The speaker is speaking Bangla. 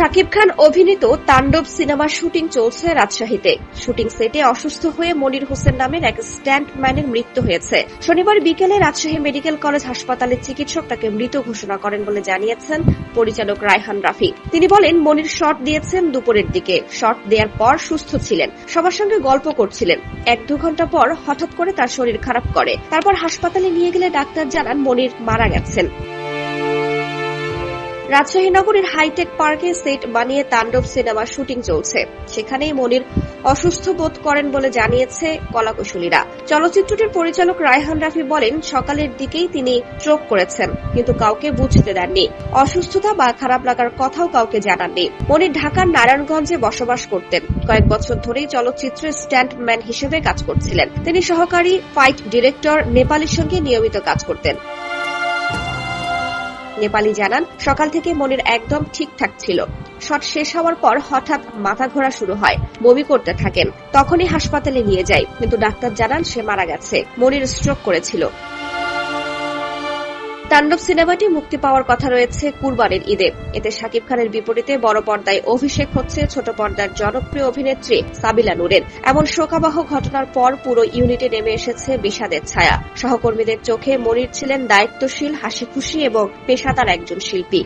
শাকিব খান অভিনীত তাণ্ডব সিনেমার শুটিং চলছে রাজশাহীতে। শুটিং সেটে অসুস্থ হয়ে মনির হোসেন নামের এক স্ট্যান্টম্যানের মৃত্যু হয়েছে। শনিবার বিকেলে রাজশাহী মেডিকেল কলেজ হাসপাতালের চিকিৎসক তাকে মৃত ঘোষণা করেন বলে জানিয়েছেন পরিচালক রায়হান রাফি তিনি বলেন, মনির শট দিয়েছেন দুপুরের দিকে। শট দেওয়ার পর সুস্থ ছিলেন। সবার সঙ্গে গল্প করছিলেন। এক দু ঘণ্টা পর হঠাৎ করে তার শরীর খারাপ করে। তারপর হাসপাতালে নিয়ে গেলে ডাক্তার জানান মনির মারা গেছেন। রাজশাহী নগরীর হাইটেক পার্কে সেট বানিয়ে তাণ্ডব সিনেমার শুটিং চলছে। সেখানেই মনির অসুস্থ বোধ করেন বলে জানিয়েছে কলাকুশলীরা। চলচ্চিত্রটির পরিচালক রায়হান রাফি বলেন, সকালের দিকেই তিনি স্ট্রোক করেছেন, কিন্তু কাউকে বুঝতে দেননি। অসুস্থতা বা খারাপ লাগার কথাও কাউকে জানাননি। মনির ঢাকার নারায়ণগঞ্জে বসবাস করতেন। কয়েক বছর ধরেই চলচ্চিত্রে স্ট্যান্টম্যান হিসেবে কাজ করছিলেন। তিনি সহকারী ফাইট ডিরেক্টর, নেপালের সঙ্গে নিয়মিত কাজ করতেন। নেপালি জানান, সকাল থেকে মনির একদম ঠিকঠাক ছিল। শট শেষ হওয়ার পর হঠাৎ মাথা ঘোরা শুরু হয়, বমি করতে থাকেন। তখনই হাসপাতালে নিয়ে যায়, কিন্তু ডাক্তার জানান সে মারা গেছে। মনির স্ট্রোক করেছিল। তাণ্ডব সিনেমাটি মুক্তি পাওয়ার কথা রয়েছে কুরবানের ঈদে। এতে শাকিব খানের বিপরীতে বড় পর্দায় অভিষেক হচ্ছে ছোট পর্দার জনপ্রিয় অভিনেত্রী সাবিলা নুরের। এমন শোকাবহ ঘটনার পর পুরো ইউনিটে নেমে এসেছে বিষাদের ছায়া। সহকর্মীদের চোখে মনির ছিলেন দায়িত্বশীল হাসি খুশি এবং পেশাদার একজন শিল্পী।